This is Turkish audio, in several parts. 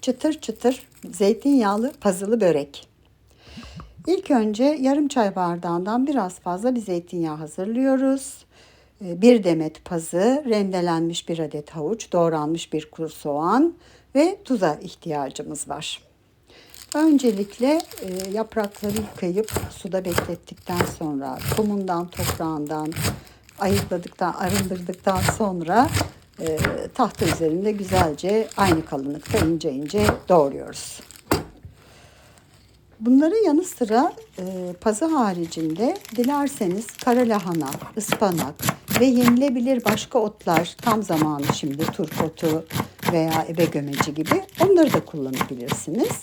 çıtır çıtır zeytinyağlı pazılı börek. İlk önce yarım çay bardağından biraz fazla bir zeytinyağı hazırlıyoruz. Ee, Bir demet pazı, rendelenmiş bir adet havuç, doğranmış bir kuru soğan ve tuza ihtiyacımız var. Öncelikle e, yaprakları yıkayıp suda beklettikten sonra kumundan, toprağından ayıkladıktan, arındırdıktan sonra e, tahta üzerinde güzelce aynı kalınlıkta ince ince doğruyoruz. Bunların yanı sıra e, pazı haricinde dilerseniz kara lahana, ıspanak ve yenilebilir başka otlar tam zamanı şimdi turpotu veya ebe gömeci gibi onları da kullanabilirsiniz.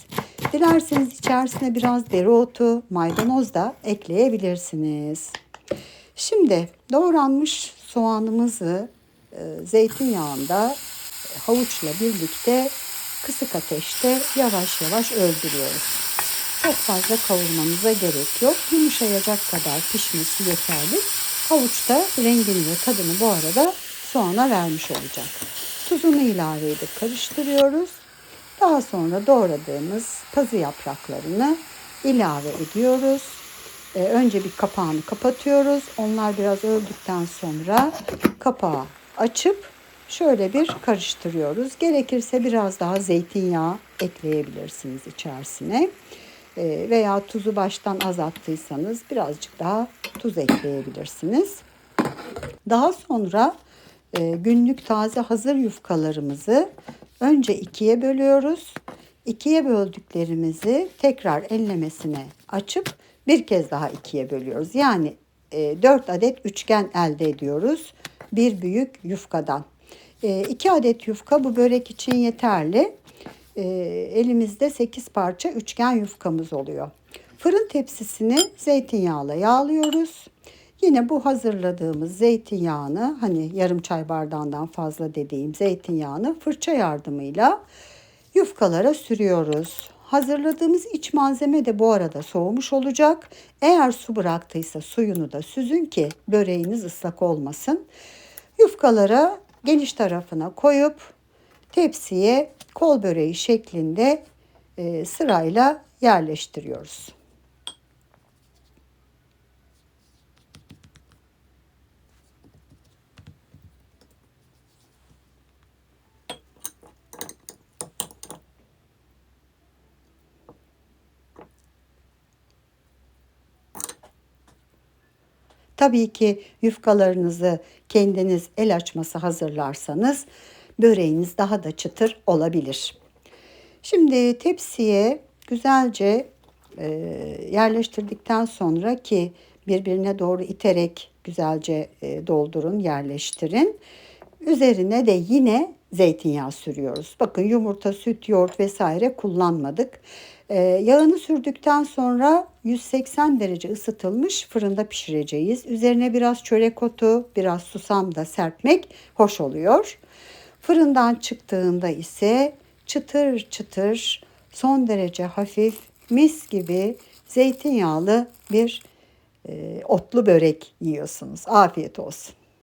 Dilerseniz içerisine biraz dereotu, maydanoz da ekleyebilirsiniz. Şimdi doğranmış soğanımızı zeytinyağında e, havuçla birlikte kısık ateşte yavaş yavaş öldürüyoruz. Çok fazla kavurmanıza gerek yok. Yumuşayacak kadar pişmesi yeterli. Havuç da rengini ve tadını bu arada soğana vermiş olacak. Tuzunu ilave edip karıştırıyoruz. Daha sonra doğradığımız pazı yapraklarını ilave ediyoruz. Ee, önce bir kapağını kapatıyoruz. Onlar biraz öldükten sonra kapağı açıp şöyle bir karıştırıyoruz. Gerekirse biraz daha zeytinyağı ekleyebilirsiniz içerisine. Ee, veya tuzu baştan azalttıysanız birazcık daha tuz ekleyebilirsiniz. Daha sonra e, günlük taze hazır yufkalarımızı önce ikiye bölüyoruz. İkiye böldüklerimizi tekrar ellemesine açıp bir kez daha ikiye bölüyoruz. Yani e, 4 adet üçgen elde ediyoruz bir büyük yufkadan. 2 adet yufka bu börek için yeterli. E, elimizde 8 parça üçgen yufkamız oluyor. Fırın tepsisini zeytinyağla yağlıyoruz. Yine bu hazırladığımız zeytinyağını hani yarım çay bardağından fazla dediğim zeytinyağını fırça yardımıyla yufkalara sürüyoruz. Hazırladığımız iç malzeme de bu arada soğumuş olacak. Eğer su bıraktıysa suyunu da süzün ki böreğiniz ıslak olmasın. Yufkalara geniş tarafına koyup tepsiye kol böreği şeklinde e, sırayla yerleştiriyoruz. Tabii ki yufkalarınızı kendiniz el açması hazırlarsanız böreğiniz daha da çıtır olabilir. Şimdi tepsiye güzelce e, yerleştirdikten sonra ki birbirine doğru iterek güzelce e, doldurun, yerleştirin. Üzerine de yine zeytinyağı sürüyoruz. Bakın yumurta, süt, yoğurt vesaire kullanmadık. Ee, yağını sürdükten sonra 180 derece ısıtılmış fırında pişireceğiz. Üzerine biraz çörek otu, biraz susam da serpmek hoş oluyor. Fırından çıktığında ise çıtır çıtır son derece hafif mis gibi zeytinyağlı bir e, otlu börek yiyorsunuz. Afiyet olsun.